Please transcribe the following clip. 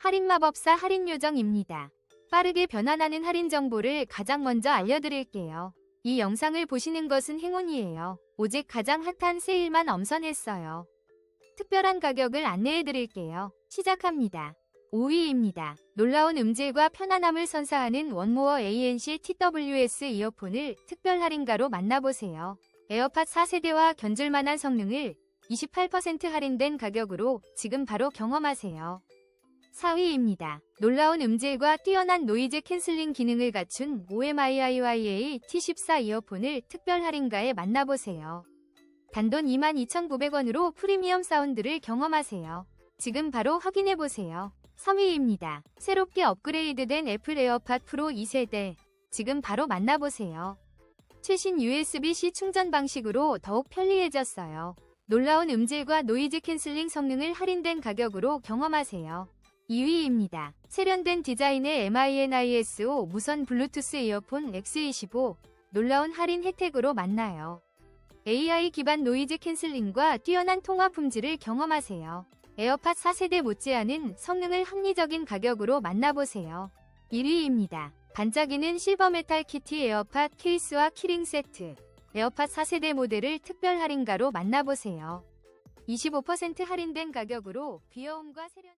할인 마법사 할인 요정입니다. 빠르게 변환하는 할인 정보를 가장 먼저 알려드릴게요. 이 영상을 보시는 것은 행운이에요. 오직 가장 핫한 세일만 엄선했어요. 특별한 가격을 안내해드릴게요. 시작합니다. 5위입니다. 놀라운 음질과 편안함을 선사하는 원모어 ANC TWS 이어폰을 특별 할인가로 만나보세요. 에어팟 4세대와 견줄만한 성능을 28% 할인된 가격으로 지금 바로 경험하세요. 4위입니다. 놀라운 음질과 뛰어난 노이즈 캔슬링 기능을 갖춘 OMIIYA T14 이어폰을 특별 할인가에 만나보세요. 단돈 22,900원으로 프리미엄 사운드를 경험하세요. 지금 바로 확인해보세요. 3위입니다. 새롭게 업그레이드된 애플 에어팟 프로 2세대. 지금 바로 만나보세요. 최신 USB-C 충전 방식으로 더욱 편리해졌어요. 놀라운 음질과 노이즈 캔슬링 성능을 할인된 가격으로 경험하세요. 2위입니다. 세련된 디자인의 MINISO 무선 블루투스 이어폰 X25 놀라운 할인 혜택으로 만나요. AI 기반 노이즈 캔슬링과 뛰어난 통화 품질을 경험하세요. 에어팟 4세대 못지않은 성능을 합리적인 가격으로 만나보세요. 1위입니다. 반짝이는 실버 메탈 키티 에어팟 케이스와 키링 세트. 에어팟 4세대 모델을 특별 할인가로 만나보세요. 25% 할인된 가격으로 귀여움과 세련